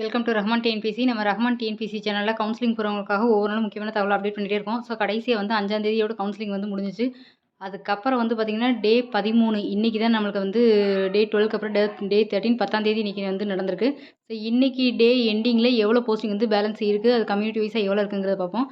Welcome to Rahman TNPSC நம்ம Rahman TNPSC சேனலில் counselling போகிறவங்களுக்காக ஒவ்வொரு நாளும் முக்கியமான தகவல் அப்டேட் பண்ணிகிட்டே இருக்கோம். ஸோ கடைசியாக வந்து அஞ்சாந்தேதியோட கவுன்சிலிங் வந்து முடிஞ்சிச்சு. அதுக்கப்புறம் வந்து பார்த்திங்கன்னா டே பதிமூணு இன்றைக்கி தான் நம்மளுக்கு வந்து டே டுவெல்க்கு அப்புறம் டே டே தேர்ட்டின் பத்தாந்தேதி இன்றைக்கி வந்து நடந்திருக்கு. ஸோ இன்றைக்கி டே எண்டிங்கில் எவ்வளோ போஸ்டிங் வந்து பேலன்ஸ் இருக்குது அது கம்யூனிட்டி வைஸாக எவ்வளோ இருக்குங்கிறத பார்ப்போம்.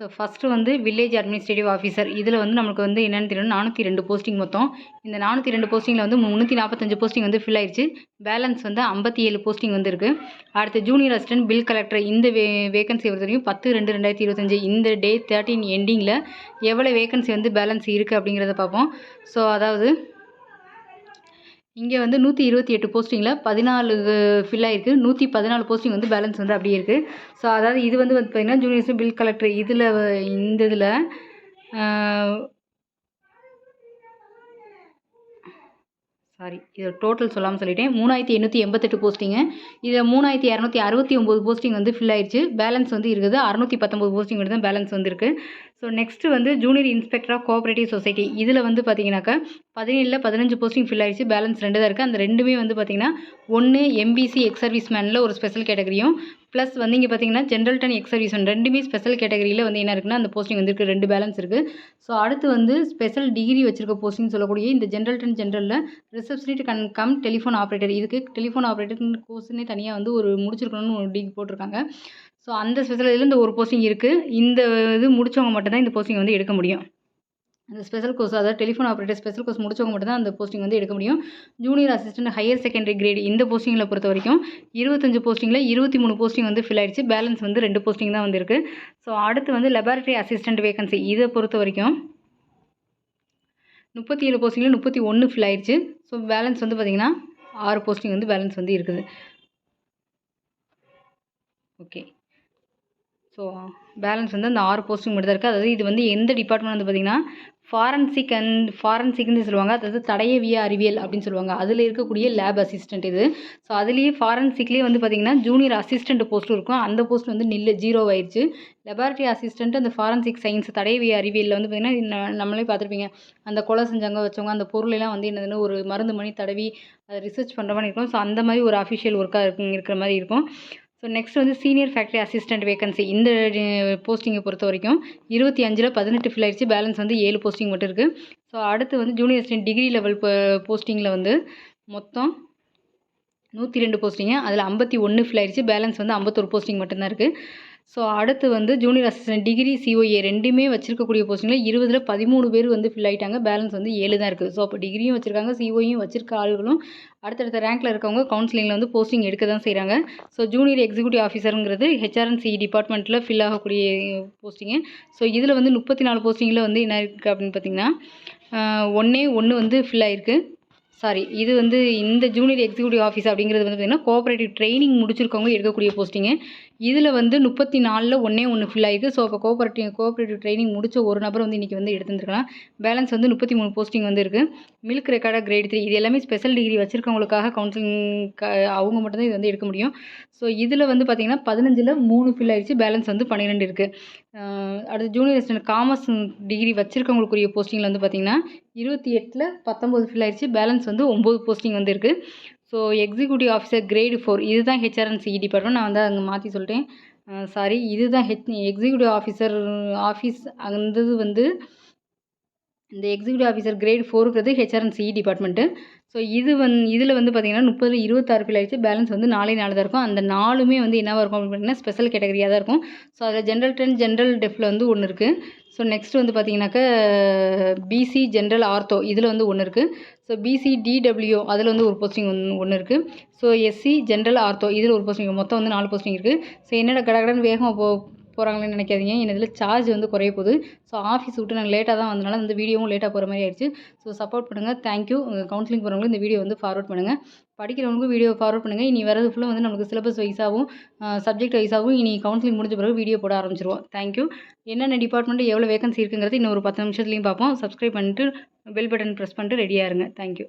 ஸோ ஃபஸ்ட்டு வந்து வில்லேஜ் அட்மினிஸ்ட்ரேட்டிவ் ஆஃபீஸர் இதில் வந்து நமக்கு வந்து என்னென்னு தெரியும் நானூற்றி ரெண்டு போஸ்டிங் மொத்தம். இந்த நானூற்றி ரெண்டு போஸ்டிங்கில் வந்து முந்நூற்றி நாற்பத்தஞ்சு போஸ்டிங் வந்து ஃபில் ஆயிடுச்சு பேலன்ஸ் வந்து ஐம்பத்தி ஏழு போஸ்டிங் வந்து இருக்குது அடுத்து ஜூனியர் அசிஸ்டன்ட் பில் கலெக்டர் இந்த வே வேகன்சி பொறுத்த வரைக்கும் பத்து ரெண்டு ரெண்டாயிரத்தி இருபத்தஞ்சு. இந்த டே தேர்ட்டின் எண்டிங்கில் எவ்வளோ வேகன்சி வந்து பேலன்ஸ் இருக்குது அப்படிங்கிறத பார்ப்போம். ஸோ அதாவது இங்கே வந்து நூற்றி இருபத்தி எட்டு போஸ்டிங்கில் பதினாலு ஃபில் ஆகிருக்கு நூற்றி பதினாலு போஸ்டிங் வந்து பேலன்ஸ் வந்து அப்படியே இருக்குது ஸோ அதாவது இது வந்து வந்து பார்த்திங்கன்னா ஜூனியர்ஸ் பில் கலெக்டர் இதில் இந்த இதில் சாரி இதை டோட்டல் சொல்லாமல் சொல்லிட்டேன். மூணாயிரத்தி எண்ணூற்றி எண்பத்தெட்டு போஸ்டிங்கு இதில் மூணாயிரத்தி இரநூத்தி அறுபத்தி ஒம்பது போஸ்டிங் வந்து ஃபில் ஆயிடுச்சு. பேலன்ஸ் வந்து இருக்குது. அறுநூற்றி பத்தொம்பது போஸ்டிங் மட்டும் தான் பேலன்ஸ் வந்துருக்கு ஸோ நெக்ஸ்ட்டு வந்து junior inspector of cooperative society இதில் வந்து பார்த்தீங்கன்னாக்கா பதினேழில் பதினஞ்சு போஸ்டிங் ஃபில் ஆகிடுச்சு பேலன்ஸ் ரெண்டு தான் இருக்குது அந்த ரெண்டுமே வந்து பார்த்திங்கன்னா ஒன்று எம்பிசி எக்ஸ் சர்வீஸ் மேனில் ஒரு ஸ்பெஷல் கேட்டகரியும் ப்ளஸ் வந்து இங்கே பார்த்தீங்கன்னா general turn ex serviceman ரெண்டுமே ஸ்பெஷல் கேட்டகரியில் வந்து என்ன இருக்குன்னா அந்த போஸ்டிங் வந்து இருக்குது ரெண்டு பேலன்ஸ் இருக்குது ஸோ அடுத்து வந்து ஸ்பெஷல் டிகிரி வச்சிருக்க போஸ்டிங் சொல்லக்கூடிய இந்த general turn ஜென்ரலில் receptionist cum cum telephone operator இதுக்கு டெலிஃபோன் ஆப்ரேட்டர் கோர்ஸ்னே தனியாக வந்து ஒரு முடிச்சிருக்கணும்னு ஒரு டிகிரி போட்டிருக்காங்க. ஸோ அந்த ஸ்பெஷல் இதில் இந்த ஒரு போஸ்டிங் இருக்குது இந்த இது முடித்தவங்க மட்டும்தான் இந்த போஸ்டிங் வந்து எடுக்க முடியும். அந்த ஸ்பெஷல் கோர்ஸ் அதாவது டெலிஃபோன் ஆப்ரேட்டர் ஸ்பெஷல் கோர்ஸ் முடிச்சவங்க மட்டும் தான் அந்த போஸ்டிங் வந்து எடுக்க முடியும். Junior assistant higher secondary grade இந்த போஸ்டிங்கில் பொறுத்த வரைக்கும் இருபத்தஞ்சு போஸ்டிங்கில் இருபத்தி மூணு போஸ்டிங் வந்து ஃபில் ஆயிடுச்சு. பேலன்ஸ் வந்து ரெண்டு போஸ்டிங் தான் வந்திருக்கு. ஸோ அடுத்து வந்து லெபார்ட்டரி அசிஸ்டன்ட் வேகன்சி இதை பொறுத்த வரைக்கும் முப்பத்தி ஏழு போஸ்டிங்கில் முப்பத்தி ஒன்று ஃபில் ஆயிடுச்சு. ஸோ பேலன்ஸ் வந்து பார்த்திங்கன்னா ஆறு போஸ்டிங் வந்து பேலன்ஸ் வந்து இருக்குது. ஓகே ஸோ பேலன்ஸ் வந்து அந்த ஆறு போஸ்டிங் மட்டும் தான் இருக்குது அதாவது இது வந்து எந்த டிபார்ட்மெண்ட் வந்து பார்த்திங்கன்னா ஃபாரன்சிக் அண்ட் ஃபாரன்சிக்னு சொல்லுவாங்க. அதாவது தடையவிய அறிவியல் அப்படின்னு சொல்லுவாங்க. அதில் இருக்கக்கூடிய லேப் அசிஸ்டன்ட் இது. ஸோ அதுலேயே ஃபாரன்சிக்லேயே வந்து பார்த்திங்கன்னா ஜூனியர் அசிஸ்டண்ட் போஸ்ட்டும் இருக்கும். அந்த போஸ்ட் வந்து நில்லு ஜீரோ ஆயிடுச்சு. லெபார்ட்டரி அசிஸ்டண்ட் அந்த ஃபாரன்சிக் சயின்ஸ் தடையவிய அறிவியலில் வந்து பார்த்திங்கன்னா நம்மளே பார்த்துருப்பீங்க அந்த கொலை செஞ்சவங்க வச்சவங்க அந்த பொருளெல்லாம் வந்து என்னதுன்னு ஒரு மருந்து மணி தடவி அதை ரிசர்ச் பண்ணுற மாதிரி இருக்கும். ஸோ அந்த மாதிரி ஒரு அஃபிஷியல் ஒர்க்காக இருக்கிற மாதிரி இருக்கும். ஸோ நெக்ஸ்ட் வந்து சீனியர் ஃபேக்ட்ரி அசிஸ்டண்ட் வேகன்சி இந்த போஸ்டிங்கை பொறுத்த வரைக்கும் இருபத்தி அஞ்சில் பதினெட்டு ஃபில் ஆயிடுச்சு பேலன்ஸ் வந்து ஏழு போஸ்டிங் மட்டும் இருக்குது ஸோ அடுத்து வந்து ஜூனியர் அசிஸ்டன்ட் டிகிரி லெவல் போஸ்டிங்கில் வந்து மொத்தம் நூற்றி ரெண்டு போஸ்டிங்கு அதில் ஐம்பத்தி ஒன்று ஃபில் ஆயிடுச்சு பேலன்ஸ் வந்து ஐம்பத்தொரு போஸ்டிங் மட்டும்தான் இருக்குது ஸோ அடுத்து வந்து ஜூனியர் அசிஸ்டன்ட் டிகிரி சிஓஏ ரெண்டுமே வச்சிருக்கக்கூடிய போஸ்டிங்கில் இருபதில் பதிமூணு பேர் வந்து ஃபில் ஆகிட்டாங்க பேலன்ஸ் வந்து ஏழு தான் இருக்குது ஸோ அப்போ டிகிரியும் வச்சுருக்காங்க சிஓயும் வச்சிருக்க ஆளுகளும். அடுத்தடுத்த ரேங்க்கில் இருக்கவங்க கவுன்சிலிங்கில் வந்து போஸ்டிங் எடுக்க தான் செய்கிறாங்க ஸோ ஜூனியர் எக்ஸிக்யூட்டிவ் ஆஃபீஸருங்கிறது ஹெச்ஆர்என்சி டிபார்ட்மெண்ட்டில் ஃபில் ஆகக்கூடிய போஸ்டிங்கு ஸோ இதில் வந்து முப்பத்தி நாலு போஸ்டிங்கில் வந்து என்ன இருக்குது அப்படின்னு பார்த்தீங்கன்னா ஒன்றே ஒன்று வந்து ஃபில் ஆகிருக்கு சாரி இது வந்து இந்த ஜூனியர் எக்ஸிக்யூட்டிவ் ஆஃபீஸ் அப்படிங்கிறது வந்து பார்த்திங்கன்னா கோஆப்ரேட்டிவ் ட்ரைனிங் முடிச்சிருக்கவங்க எடுக்கக்கூடிய போஸ்டிங்கு இதில் வந்து முப்பத்தி நாலில் ஒன்றே ஒன்று ஃபில் ஆகிருக்கு ஸோ அப்போ கோஆப்ரேட்டிவ் கோஆப்ரேட்டிவ் ட்ரைனிங் முடிச்ச ஒரு நபர் வந்து இன்றைக்கி வந்து எடுத்துருக்கலாம் பேலன்ஸ் வந்து முப்பத்தி மூணு போஸ்டிங் வந்து இருக்குது மில்க் ரெக்கார்டாக கிரேட் த்ரீ இது எல்லாமே ஸ்பெஷல் டிகிரி வச்சுருக்கவங்களுக்காக கவுன்சிலிங் அவங்க மட்டும்தான் இது வந்து எடுக்க முடியும். ஸோ இதில் வந்து பார்த்திங்கன்னா பதினஞ்சில் மூணு ஃபில் ஆகிடுச்சு பேலன்ஸ் வந்து பன்னிரெண்டு இருக்குது அடுத்து ஜூனியர் அசிஸ்டன்ட் காமர்ஸ் டிகிரி வச்சுருக்கவங்களுக்குரிய போஸ்டிங்கில் வந்து பார்த்திங்கன்னா இருபத்தி எட்டில் பத்தொம்போது ஃபில் ஆகிடுச்சு பேலன்ஸ் வந்து ஒம்பது போஸ்டிங் வந்து இருக்குது so executive officer grade four இதுதான் ஹெச்ஆர்என்சி டிபார்ட்மெண்ட் நான் வந்து அங்கே மாற்றி சொல்லிட்டேன். சாரி இதுதான் ஹெச் எக்ஸிக்யூட்டிவ் ஆஃபீஸர் ஆஃபீஸ் அந்த இது வந்து இந்த எக்ஸிக்யூட்டிவ் ஆஃபீஸர் கிரேட் ஃபோருங்கிறது ஹெச்ஆர்என்சி டிபார்ட்மெண்ட்டு ஸோ இது வந் இதில் வந்து பார்த்திங்கன்னா முப்பது இருபத்தாறு பில் ஆயிடுச்சு. பேலன்ஸ் வந்து நாலே நாலு தான் இருக்கும். அந்த நாலுமே வந்து என்னவாக இருக்கும் அப்படின்னு பார்த்தீங்கன்னா ஸ்பெஷல் கேட்டகரியாக தான் இருக்கும். ஸோ அதில் ஜென்ரல் டென் ஜென்ரல் டெஃபில் வந்து ஒன்று இருக்குது ஸோ நெக்ஸ்ட் வந்து பார்த்தீங்கன்னாக்கா பிசி ஜென்ரல் ஆர்த்தோ இதில் வந்து ஒன்று இருக்குது ஸோ பிசி டிடபிள்யூ அதில் வந்து ஒரு போஸ்டிங் ஒன்று ஒன்று இருக்குது ஸோ எஸ்சி ஜென்ரல் ஆர்த்தோ இதில் ஒரு போஸ்டிங் மொத்தம் வந்து நாலு போஸ்டிங் இருக்குது ஸோ என்னடா கடகடன் வேகம் போ போகிறாங்களேன்னு நினைக்காதீங்க. இதில் சார்ஜ் வந்து குறைய போகுது. ஸோ ஆஃபீஸ் விட்டு நாங்கள் லேட்டாக தான் வந்தனால இந்த வீடியோவும் லேட்டாக போகிற மாதிரி ஆயிடுச்சு. ஸோ சப்போர்ட் பண்ணுங்கள் தேங்க்யூ கவுன்சிலிங் போகிறவங்களும் இந்த வீடியோ வந்து ஃபார்வர்ட் பண்ணுங்கள் படிக்கிறவங்களுக்கும் வீடியோ ஃபார்வர்ட் பண்ணுங்கள் இனி வரது ஃபுல்லாக வந்து நமக்கு சிலபஸ் வைஸாகவும் சப்ஜெக்ட் வைஸாகவும் இனி கவுன்சிலிங் முடிஞ்ச பிறகு வீடியோ போட ஆரம்பிச்சிருவோம். தேங்க்யூ என்னென்ன டிபார்ட்மெண்ட்டு எவ்வளோ வேகன்சி இருக்குங்கிறது இன்னும் ஒரு பத்து நிமிஷத்துலையும் பார்ப்போம். சப்ஸ்கிரைப் பண்ணிட்டு பெல் பட்டன் ப்ரெஸ் பண்ணிட்டு ரெடியாக இருங்க. தேங்க்யூ